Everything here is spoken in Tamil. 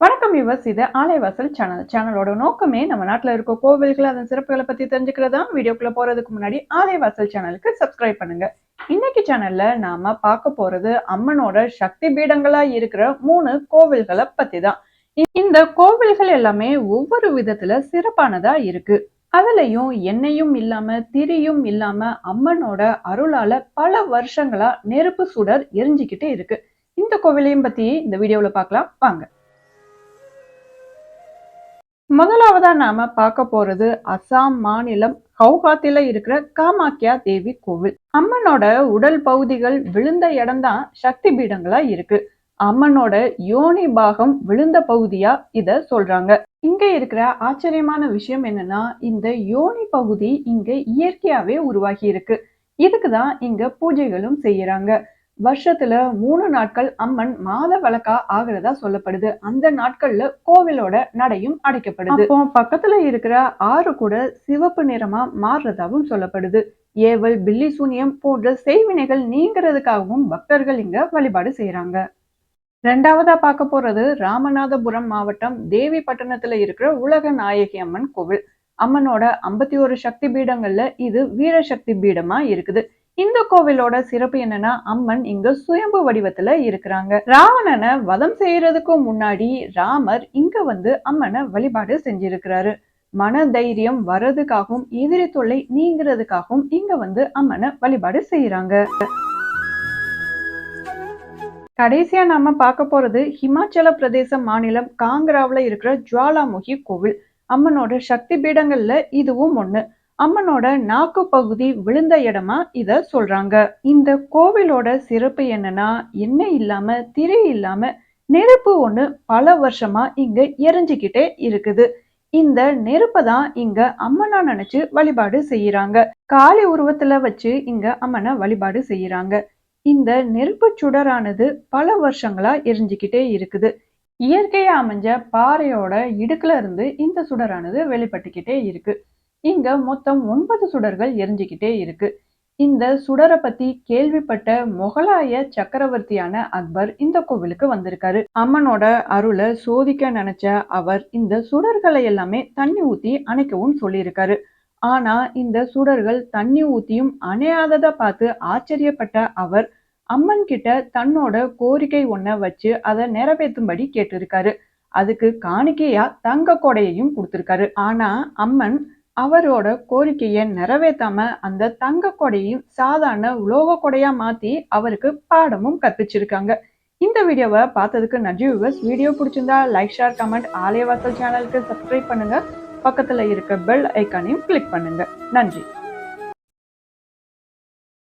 வணக்கம் யுவஸ் இது ஆலைவாசல் சேனல் சேனலோட நோக்கமே நம்ம நாட்டில் இருக்க கோவில்கள் அதன் சிறப்புகளை பற்றி தெரிஞ்சுக்கிறதா வீடியோக்குள்ளே போறதுக்கு முன்னாடி ஆலைவாசல் சேனலுக்கு சப்ஸ்கிரைப் பண்ணுங்க. இன்னைக்கு சேனலில் நாம பார்க்க போகிறது அம்மனோட சக்தி பீடங்களாக இருக்கிற மூணு கோவில்களை பற்றி தான் இந்த கோவில்கள் எல்லாமே ஒவ்வொரு விதத்தில் சிறப்பானதாக இருக்கு. அதுலயும் எண்ணெயும் இல்லாம திரியும் இல்லாம அம்மனோட அருளால பல வருஷங்களா நெருப்பு சுடர் எரிஞ்சுக்கிட்டே இருக்கு. இந்த கோவிலையும் பத்தி இந்த வீடியோல பார்க்கலாம். வாங்க. முதலாவதா நாம பார்க்க போறது அசாம் மாநிலம் கவுகாத்தில இருக்கிற காமாக்கியா தேவி கோவில். அம்மனோட உடல் பகுதிகள் விழுந்த இடம்தான் சக்தி பீடங்களா இருக்கு. அம்மனோட யோனி பாகம் விழுந்த பகுதியா இத சொல்றாங்க. இங்க இருக்கிற ஆச்சரியமான விஷயம் என்னன்னா இந்த யோனி பகுதி இங்க இயற்கையாவே உருவாகி இருக்கு. இதுக்குதான் இங்க பூஜைகளும் செய்யறாங்க. வருஷத்துல மூணு நாட்கள் அம்மன் மாத விளக்கா ஆகிறதா சொல்லப்படுது. அந்த நாட்கள்ல கோவிலோட நடையும் அடைக்கப்படுது. அப்போ பக்கத்துல இருக்கிற ஆறு கூட சிவப்பு நிறமா மாறுறதாவும் சொல்லப்படுது. ஏவல் பில்லி சூனியம் போன்ற செய்வினைகள் நீங்கிறதுக்காகவும் பக்தர்கள் இங்க வழிபாடு செய்யறாங்க ரெண்டாவதா பார்க்க போறது ராமநாதபுரம் மாவட்டம் தேவி பட்டணத்துல இருக்கிற உலக நாயகி அம்மன் கோவில். அம்மனோட ஐம்பத்தி ஒரு சக்தி பீடங்கள்ல இது வீரசக்தி பீடமா இருக்குது. இந்த கோவிலோட சிறப்பு என்னன்னா அம்மன் இங்க சுயம்பு வடிவத்துல இருக்கிறாங்க. ராவணனை வதம் செய்யறதுக்கு முன்னாடி ராமர் இங்க வந்து அம்மனை வழிபாடு செஞ்சிருக்கிறாரு. மன தைரியம் வர்றதுக்காகவும் எதிரி தொல்லை நீங்கிறதுக்காகவும் இங்க வந்து அம்மனை வழிபாடு செய்யறாங்க கடைசியா நாம பார்க்க போறது ஹிமாச்சல பிரதேச மாநிலம் காங்கராவுல இருக்கிற ஜுவாலாமுகி கோவில். அம்மனோட சக்தி பீடங்கள்ல இதுவும் ஒண்ணு. அம்மனோட நாக்கு பகுதி விழுந்த இடமா இத சொல்றாங்க. இந்த கோவிலோட சிறப்பு என்னன்னா எண்ணெய் இல்லாம திரை இல்லாம நெருப்பு ஒண்ணு பல வருஷமா இங்க எரிஞ்சுக்கிட்டே இருக்குது. இந்த நெருப்பை தான் இங்க அம்மனா நினைச்சு வழிபாடு செய்யறாங்க. காளி உருவத்துல வச்சு இங்க அம்மனை வழிபாடு செய்யறாங்க. இந்த நெருப்பு சுடரானது பல வருஷங்களா எரிஞ்சுக்கிட்டே இருக்குது. இயற்கையா அமைஞ்ச பாறையோட இடுக்குல இருந்து இந்த சுடரானது வெளிப்பட்டுக்கிட்டே இருக்கு. இங்க மொத்தம் ஒன்பது சுடர்கள் எரிஞ்சுக்கிட்டே இருக்கு. இந்த சுடரை பத்தி கேள்விப்பட்ட முகலாய சக்கரவர்த்தியான அக்பர் இந்த கோவிலுக்கு வந்திருக்காரு. அம்மனோட அருளை சோதிக்க நினைச்ச அவர் இந்த சுடர்களை எல்லாமே தண்ணி ஊத்தி அணைக்கவும் சொல்லியிருக்காரு. ஆனா இந்த சுடர்கள் தண்ணி ஊத்தியும் அணையாததை பார்த்து ஆச்சரியப்பட்ட அவர் அம்மன் கிட்ட தன்னோட கோரிக்கை ஒன்ன வச்சு அதை நிறைவேற்றும்படி கேட்டிருக்காரு. அதுக்கு காணிக்கையா தங்க கொடையையும் கொடுத்திருக்காரு. ஆனா அம்மன் அவரோட கோரிக்கையை நிறைவேற்றாம அந்த தங்க கொடையும் சாதாரண உலோக கொடையா மாத்தி அவருக்கு பாடமும் கற்பிச்சிருக்காங்க. இந்த வீடியோவை பார்த்ததுக்கு நன்றி வியூவர்ஸ் வீடியோ பிடிச்சிருந்தா லைக் ஷேர் கமெண்ட் ஆலயவாசல் சேனலுக்கு சப்ஸ்கிரைப் பண்ணுங்க. பக்கத்துல இருக்க பெல் ஐக்கானையும் கிளிக் பண்ணுங்க. நன்றி.